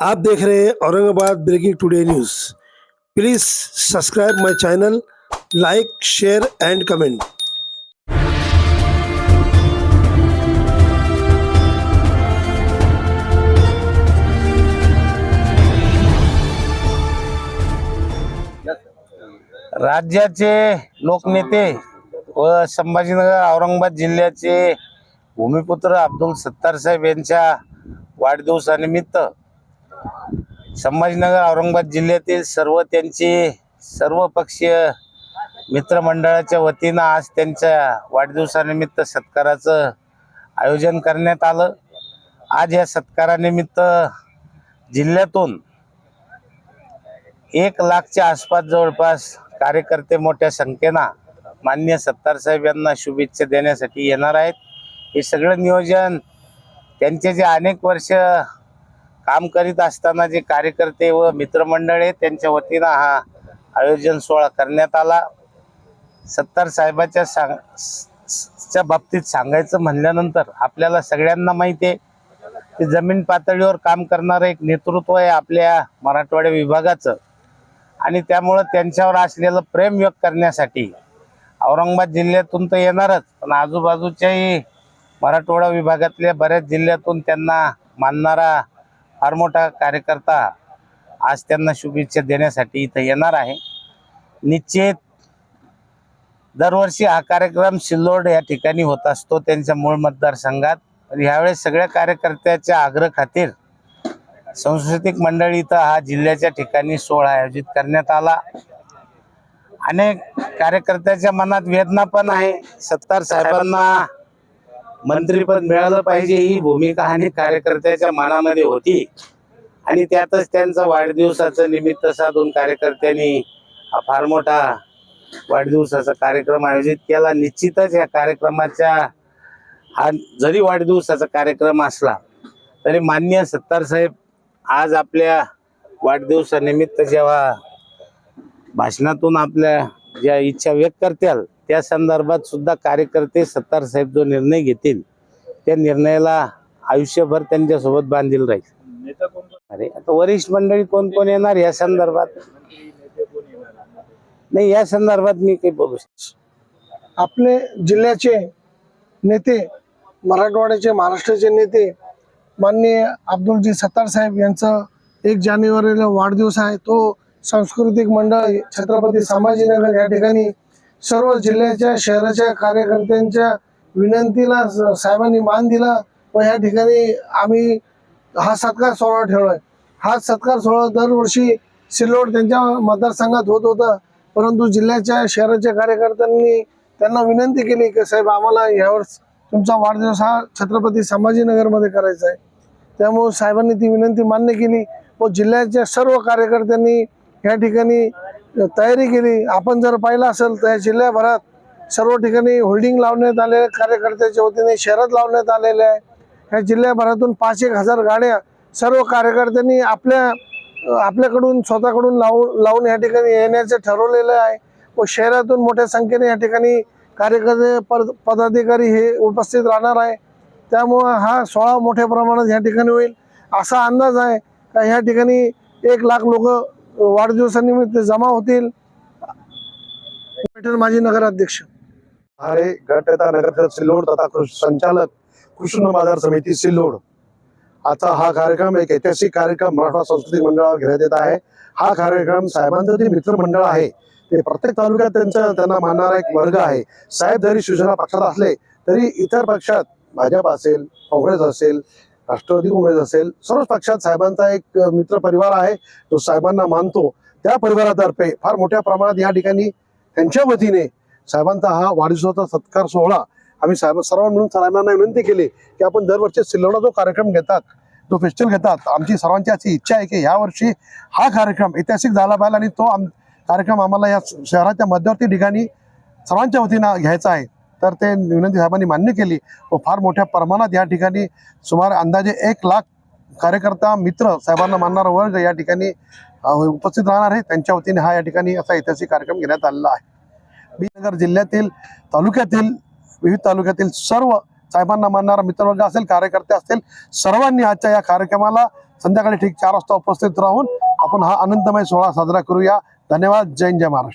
आप देख रहे हैं Aurangabad breaking today news. Please subscribe my channel like share and comment. राज्याचे लोकनेते व संभाजीनगर औरंगाबाद जिल्ह्याचे भूमिपुत्र अब्दुल सत्तार साहेब यांच्या वाढदिवसानिमित्त संभाजीनगर औरंगाबाद जिल्ह्यातील सर्व त्यांचे सर्व पक्षीय मित्रमंडळाच्या वतीनं आज त्यांच्या वाढदिवसानिमित्त सत्काराचं आयोजन करण्यात आलं. आज या सत्कारानिमित्त जिल्ह्यातून एक लाखच्या आसपास जवळपास कार्यकर्ते मोठ्या संख्येनं मान्य सत्तार साहेब यांना शुभेच्छा देण्यासाठी येणार आहेत. हे सगळं नियोजन त्यांचे जे अनेक वर्ष काम करीत असताना जे कार्यकर्ते व मित्रमंडळ आहेत त्यांच्या वतीनं हा आयोजन सोहळा करण्यात आला. सत्तार साहेबाच्या सांग स- च्या बाबतीत सांगायचं म्हणल्यानंतर आपल्याला सगळ्यांना माहिती आहे की जमीन पातळीवर काम करणारं एक नेतृत्व आहे आपल्या मराठवाड्या विभागाचं. आणि त्यामुळं त्यांच्यावर असलेलं प्रेम व्यक्त करण्यासाठी औरंगाबाद जिल्ह्यातून तर येणारच पण आजूबाजूच्याही मराठवाडा विभागातल्या बऱ्याच जिल्ह्यातून त्यांना मानणारा फार मोठा कार्यकर्ता आज त्यांना शुभेच्छा देण्यासाठी इथं येणार आहे. निश्चित दरवर्षी हा कार्यक्रम सिल्लोड या ठिकाणी होत असतो त्यांच्या मूळ मतदारसंघात. पण ह्यावेळेस सगळ्या कार्यकर्त्याच्या आग्रह खातीर सांस्कृतिक मंडळी इथं हा जिल्ह्याच्या ठिकाणी सोहळा आयोजित करण्यात आला. अनेक कार्यकर्त्याच्या मनात वेदना पण आहे. सत्तार साहेबांना मंत्रीपद मिळालं पाहिजे ही भूमिका आणि कार्यकर्त्याच्या मनामध्ये होती. आणि त्यातच त्यांचा वाढदिवसाचं निमित्त साधून कार्यकर्त्यांनी हा फार मोठा वाढदिवसाचा कार्यक्रम आयोजित केला. निश्चितच या कार्यक्रमाच्या हा जरी वाढदिवसाचा कार्यक्रम असला तरी मान्य सत्तार साहेब आज आपल्या वाढदिवसानिमित्त जेव्हा भाषणातून आपल्या ज्या इच्छा व्यक्त करतील त्या संदर्भात सुद्धा कार्यकर्ते सत्तार साहेब जो निर्णय घेतील त्या निर्णयाला आयुष्यभर त्यांच्यासोबत बांधील राहील. अरे आता वरिष्ठ मंडळी कोण कोण येणार या संदर्भात? नाही या संदर्भात मी काही बोलू शकतो आपले जिल्ह्याचे नेते मराठवाड्याचे महाराष्ट्राचे नेते माननीय अब्दुलजी सत्तार साहेब यांचं एक जानेवारीला वाढदिवस आहे. तो सांस्कृतिक मंडळ छत्रपती संभाजीनगर या ठिकाणी सर्व जिल्ह्याच्या शहराच्या कार्यकर्त्यांच्या विनंतीला स- साहेबांनी मान दिला व या ठिकाणी आम्ही हा सत्कार सोहळा ठेवलाय. हा सत्कार सोहळा दरवर्षी सिल्लोड त्यांच्या मतदारसंघात होत होता. परंतु जिल्ह्याच्या शहराच्या कार्यकर्त्यांनी त्यांना विनंती केली की साहेब आम्हाला यावर्ष तुमचा वाढदिवस हा छत्रपती संभाजीनगरमध्ये करायचा आहे. त्यामुळे साहेबांनी ती विनंती मान्य केली व जिल्ह्याच्या सर्व कार्यकर्त्यांनी या ठिकाणी तयारी केली. आपण जर पाहिलं असेल तर या जिल्ह्याभरात सर्व ठिकाणी होल्डिंग लावण्यात आले कार्यकर्त्याच्या वतीने शहरात लावण्यात आलेले आहे. ह्या जिल्ह्याभरातून पाच एक हजार गाड्या सर्व कार्यकर्त्यांनी आपल्या आपल्याकडून स्वतःकडून लावून लावून या ठिकाणी येण्याचं ठरवलेलं आहे व शहरातून मोठ्या संख्येने या ठिकाणी कार्यकर्ते पद पदाधिकारी हे उपस्थित राहणार आहे. त्यामुळं हा सोहळा मोठ्या प्रमाणात या ठिकाणी होईल. असा अंदाज आहे का ह्या ठिकाणी एक लाख लोक वाढदिवसानिमित्त जमा होतील. माजी नगराध्यक्ष. अरे गटता नगर सिल्लोड तथा संचालक कृष्ण बाजार समिती सिल्लोड. आता हा कार्यक्रम एक ऐतिहासिक कार्यक्रम मराठा सांस्कृतिक मंडळावर घेण्यात येत आहे. हा कार्यक्रम साहेबांचं जे मित्रमंडळ आहे ते प्रत्येक तालुक्यात त्यांचा त्यांना मानणारा एक वर्ग आहे. साहेब जरी शिवसेना पक्षात असले तरी इतर पक्षात भाजप असेल काँग्रेस असेल राष्ट्रवादी काँग्रेस असेल सर्वच पक्षात साहेबांचा एक मित्र परिवार आहे तो साहेबांना मानतो. त्या परिवारातर्फे फार मोठ्या प्रमाणात या ठिकाणी त्यांच्या वतीने साहेबांचा हा वाढदिवसाचा सत्कार सोहळा आम्ही साहेब सर्वांना मिळून साहेबांना विनंती केली की आपण दरवर्षी सिल्लोडा जो कार्यक्रम घेतात जो फेस्टिवल घेतात आमची सर्वांची अशी इच्छा आहे की यावर्षी हा कार्यक्रम ऐतिहासिक झाला पाहिजे आणि तो आम कार्यक्रम आम्हाला या शहराच्या मध्यवर्ती ठिकाणी सर्वांच्या वतीनं घ्यायचा आहे. तर ते विनंती साहेबांनी मान्य केली. व फार मोठ्या प्रमाणात या ठिकाणी सुमारे अंदाजे एक लाख कार्यकर्ता मित्र साहेबांना मानणारा वर्ग या ठिकाणी उपस्थित राहणार आहे. त्यांच्या वतीने हा या ठिकाणी असा ऐतिहासिक कार्यक्रम घेण्यात आलेला आहे. बीनगर जिल्ह्यातील तालुक्यातील विविध तालुक्यातील सर्व साहेबांना मानणारा मित्रवर्ग असेल कार्यकर्ते असतील सर्वांनी आजच्या या कार्यक्रमाला संध्याकाळी ठीक चार वाजता उपस्थित राहून आपण हा आनंदमय सोहळा साजरा करूया. धन्यवाद. जय जय महाराष्ट्र.